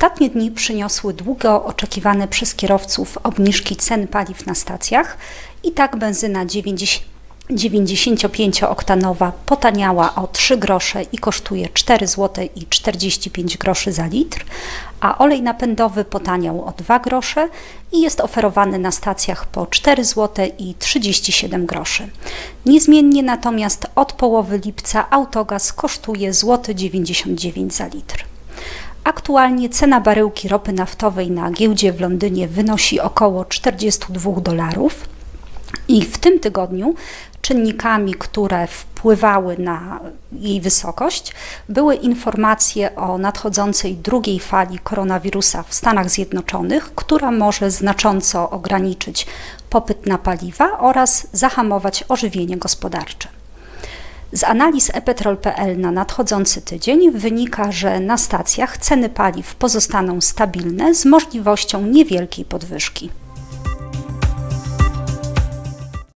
Ostatnie dni przyniosły długo oczekiwane przez kierowców obniżki cen paliw na stacjach i tak benzyna 90 95-oktanowa potaniała o 3 grosze i kosztuje 4 zł i 45 groszy za litr, a olej napędowy potaniał o 2 grosze i jest oferowany na stacjach po 4 zł i 37 groszy. Niezmiennie natomiast od połowy lipca autogaz kosztuje złoty 99 za litr. Aktualnie cena baryłki ropy naftowej na giełdzie w Londynie wynosi około 42 dolarów. I w tym tygodniu czynnikami, które wpływały na jej wysokość, były informacje o nadchodzącej drugiej fali koronawirusa w Stanach Zjednoczonych, która może znacząco ograniczyć popyt na paliwa oraz zahamować ożywienie gospodarcze. Z analiz epetrol.pl na nadchodzący tydzień wynika, że na stacjach ceny paliw pozostaną stabilne z możliwością niewielkiej podwyżki.